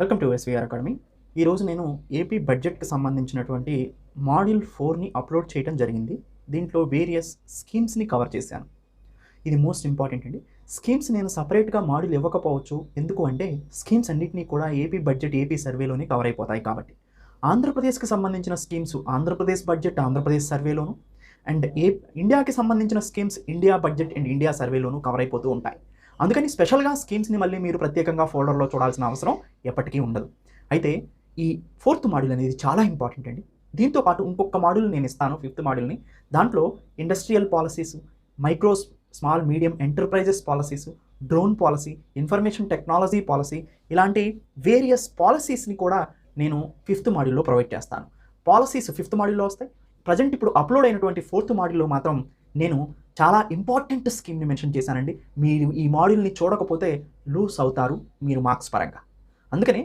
Welcome to SVR academy ఈరోజు నేను AP బడ్జెట్కి సంబంధించినటువంటి మాడ్యూల్ ఫోర్ని అప్లోడ్ చేయడం జరిగింది. దీంట్లో వేరియస్ స్కీమ్స్ని కవర్ చేశాను. ఇది మోస్ట్ ఇంపార్టెంట్ అండి. స్కీమ్స్ నేను సపరేట్గా మాడ్యూల్ ఇవ్వకపోవచ్చు. ఎందుకు అంటే స్కీమ్స్ అన్నింటినీ కూడా ఏపీ బడ్జెట్ ఏపీ సర్వేలోనే కవర్ అయిపోతాయి కాబట్టి. ఆంధ్రప్రదేశ్కి సంబంధించిన స్కీమ్స్ ఆంధ్రప్రదేశ్ బడ్జెట్ ఆంధ్రప్రదేశ్ సర్వేలోను అండ్ ఏ ఇండియాకి సంబంధించిన schemes India budget and India సర్వేలోను cover అయిపోతూ ఉంటాయి. అందుకని స్పెషల్గా స్కీమ్స్ని మళ్ళీ మీరు ప్రత్యేకంగా ఫోల్డర్లో చూడాల్సిన అవసరం ఎప్పటికీ ఉండదు. అయితే ఈ ఫోర్త్ మాడ్యూల్ అనేది చాలా ఇంపార్టెంట్ అండి. దీంతో పాటు ఇంకొక మాడ్యూల్ నేను ఇస్తాను ఫిఫ్త్ మాడ్యూల్ని. దాంట్లో industrial policies micro small medium enterprises policies drone policy information technology policy ఇలాంటి వేరియస్ పాలసీస్ని కూడా నేను ఫిఫ్త్ మాడ్యూల్లో ప్రొవైడ్ చేస్తాను. పాలసీస్ ఫిఫ్త్ మాడ్యూల్లో వస్తాయి. ప్రజెంట్ ఇప్పుడు అప్లోడ్ అయినటువంటి ఫోర్త్ మాడ్యూల్లో మాత్రం నేను చాలా ఇంపార్టెంట్ స్కీమ్ని మెన్షన్ చేశానండి. మీరు ఈ మాడ్యూల్ని చూడకపోతే లూస్ అవుతారు మీరు మార్క్స్ పరంగా. అందుకని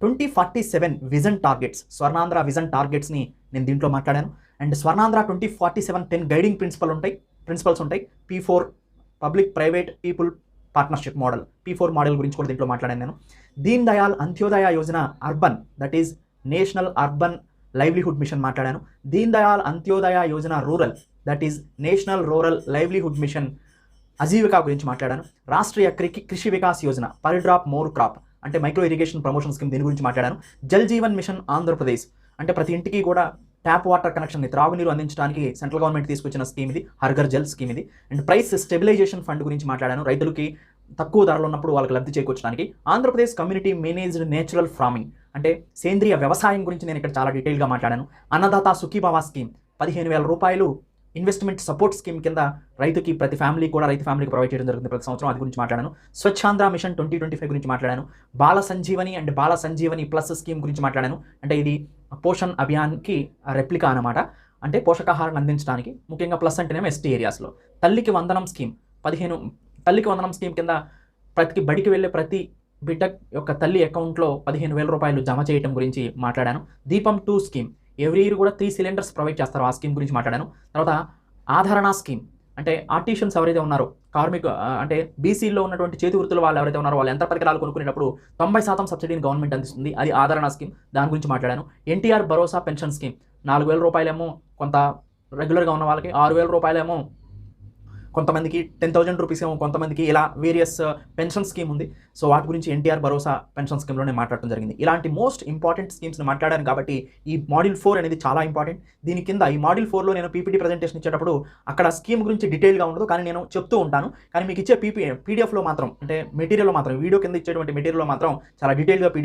twenty forty seven vision targets Swarnandhra vision టార్గెట్స్ని నేను దీంట్లో మాట్లాడాను. And Swarnandhra twenty forty seven ten guiding principle ఉంటాయి ప్రిన్సిపల్స్ ఉంటాయి. P four public private people partnership model P four model గురించి కూడా దీంట్లో మాట్లాడాను నేను. Deen Dayal Antyodaya Yojana urban that is national urban livelihood mission మాట్లాడాను. Deen Dayal Antyodaya Yojana rural that is national rural livelihood mission Ajeevika గురించి మాట్లాడాను. Rashtriya Krishi Krishi Vikas Yojana per drop more crop అంటే micro irrigation promotion scheme దీని గురించి మాట్లాడాను. Jal Jeevan machine Andhra Pradesh అంటే ప్రతి ఇంటికి కూడా ట్యాప్ వాటర్ కనెక్షన్ని త్రాగునీరు అందించడానికి సెంట్రల్ గవర్నమెంట్ తీసుకొచ్చిన స్కీమ్ ఇది హర్గర్ జల్ స్కీమ్ ఇది. అండ్ ప్రైస్ స్టెబిలైజేషన్ ఫండ్ గురించి మాట్లాడాను. రైతులకి తక్కువ ధరలు ఉన్నప్పుడు వాళ్ళకి లబ్ధి చేకూర్చడానికి. Andhra Pradesh community managed natural farming అంటే సేంద్రియ వ్యవసాయం గురించి నేను ఇక్కడ చాలా డీటెయిల్గా మాట్లాడాను. అన్నదాత సుఖీభావ స్కీమ్ పదిహేను వేల రూపాయలు ఇన్వెస్ట్మెంట్ సపోర్ట్ స్కీమ్ కింద రైతుకి ప్రతి ఫ్యామిలీ కూడా రైతు ఫ్యామిలీకి ప్రొవైడ్ చేయడం జరుగుతుంది ప్రతి సంవత్సరం. అది గురించి మాట్లాడాను. Swachhandhra mission twenty twenty five గురించి మాట్లాడాను. Bala Sanjeevani and Bala Sanjeevani plus scheme గురించి మాట్లాడాను. అంటే ఇది పోషణ్ అభియాన్కి రెప్లికా అనమాట అంటే పోషకాహారాన్ని అందించడానికి ముఖ్యంగా ప్లస్ అంటేనేమో ఎస్టీ ఏరియాస్లో తల్లికి వందనం స్కీమ్ పదిహేను తల్లికి వందనం స్కీమ్ కింద ప్రతి బడికి వెళ్ళే ప్రతి బిడ్డ యొక్క తల్లి అకౌంట్లో పదిహేను వేల రూపాయలు జమ చేయడం గురించి మాట్లాడాను. Deepam two scheme every year కూడా త్రీ సిలిండర్స్ ప్రొవైడ్ చేస్తారు. ఆ స్కీమ్ గురించి మాట్లాడాను. తర్వాత ఆదరణ స్కీమ్ అంటే ఆర్టిషియన్స్ ఎవరైతే ఉన్నారో కార్మిక అంటే బీసీలో ఉన్నటువంటి చేతి వృత్తులు వాళ్ళు ఎవరైతే ఉన్నారో వాళ్ళు యంత్ర పరికరాలు కొనుక్కునేటప్పుడు తొంభై శాతం సబ్సిడీని గవర్నమెంట్ అందిస్తుంది. అది ఆదరణ స్కీమ్ దాని గురించి మాట్లాడాను. ఎన్టీఆర్ భరోసా పెన్షన్ స్కీమ్ నాలుగు వేల రూపాయలేమో కొంత రెగ్యులర్గా ఉన్న వాళ్ళకి ఆరు వేల రూపాయలేమో కొంతమందికి టెన్ థౌజండ్ రూపీస్ ఏమో కొంతమందికి ఇలా వేరియస్ పెన్షన్ స్కీమ్ ఉంది. సో వాటి గురించి ఎన్టీఆర్ భరోసా పెన్షన్ స్కీమ్లో నేను మాట్లాడటం జరిగింది. ఇలాంటి మోస్ట్ ఇంపార్టెంట్ స్కీమ్స్ని మాట్లాడాను కాబట్టి ఈ మాడ్యూల్ ఫోర్ అనేది చాలా ఇంపార్టెంట్ దీని కింద ఈ మాడ్యూల్ ఫోర్లో నేను పీపీటీ ప్రజెంటేషన్ ఇచ్చేటప్పుడు అక్కడ స్కీమ్ గురించి డీటెయిల్గా ఉండదు. కానీ నేను చెప్తూ ఉంటాను. కానీ మీకు ఇచ్చే పీపీ పీడిఎఫ్లో మాత్రం అంటే మెటీరియల్లో మాత్రం వీడియో కింద ఇచ్చేటువంటి మెటీరియల్లో మాత్రం చాలా డీటెయిల్గా పీడిఎఫ్